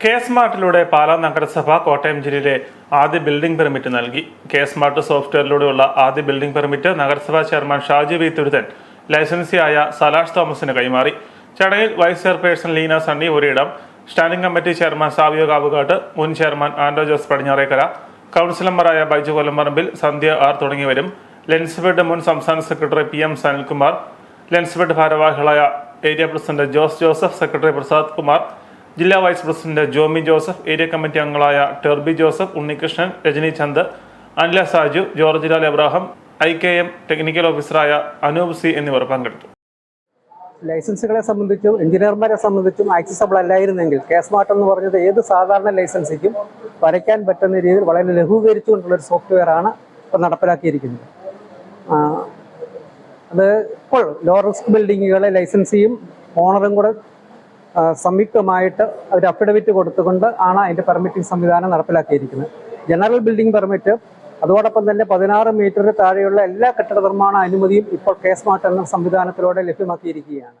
K സ്മാർട്ടിലൂടെ Pala നഗരസഭ കോട്ടയം ജില്ലയിലെ ആദ്യ ബിൽഡിംഗ് പെർമിറ്റ് നൽകി. കെ സ്മാർട്ട് സോഫ്റ്റ്വെയറിലൂടെയുള്ള ആദ്യ ബിൽഡിംഗ് പെർമിറ്റ് നഗരസഭാ ചെയർമാൻ ഷാജി വി തുരുത്തൻ ലൈസൻസിയായ സലാഷ് തോമസിന് കൈമാറി. ചടങ്ങിൽ വൈസ് ചെയർപേഴ്സൺ ലീന സണ്ണി ഒരിടം standing committee chairman Savio Kavukattu മുൻ ചെയർമാൻ ആൻഡോ ജോസ് പടിഞ്ഞാറേക്കര കൗൺസിലർമാരായ ബൈജു കൊല്ലംപറമ്പിൽ സന്ധ്യ ആർ തുടങ്ങിയവരും ലെൻസ്ബെഡ് മുൻ സംസ്ഥാന secretary P M Sanilkumar LENSFED ഭാരവാഹികളായ area president Jose Joseph secretary Prasad Kumar ജില്ലാ vice president Jomy Joseph area committee അംഗങ്ങളായ Terby Joseph Unnikrishnan Rajani Chand Anila Saju George Lal Abraham I K M technical ഓഫീസറായ Anoop C എന്നിവർ പങ്കെടുത്തു. ലൈസൻസുകളെ സംബന്ധിച്ചും എഞ്ചിനീയർമാരെ സംബന്ധിച്ചും accessible അല്ലായിരുന്നെങ്കിൽ case smart എന്ന് പറഞ്ഞത് ഏത് സാധാരണ ലൈസൻസിക്കും വരയ്ക്കാൻ പറ്റുന്ന രീതിയിൽ വളരെ ലഘൂകരിച്ചുകൊണ്ടുള്ള ഒരു സോഫ്റ്റ്വെയർ ആണ് ഇപ്പോൾ നടപ്പിലാക്കിയിരിക്കുന്നത്. അത് ഇപ്പോൾ ലോ റിസ്ക് ബിൽഡിങ്ങുകളെ ലൈസൻസിയും ഓണറും കൂടെ സംയുക്തമായിട്ട് അവർ അഫിഡവിറ്റ് കൊടുത്തുകൊണ്ട് ആണ് അതിന്റെ പെർമിറ്റിംഗ് സംവിധാനം നടപ്പിലാക്കിയിരിക്കുന്നത്. ജനറൽ ബിൽഡിംഗ് പെർമിറ്റ് അതോടൊപ്പം തന്നെ പതിനാറ് മീറ്ററിന് താഴെയുള്ള എല്ലാ കെട്ടിട നിർമ്മാണ അനുമതിയും ഇപ്പോൾ കെ സ്മാർട്ട് എന്ന സംവിധാനത്തിലൂടെ ലഭ്യമാക്കിയിരിക്കുകയാണ്.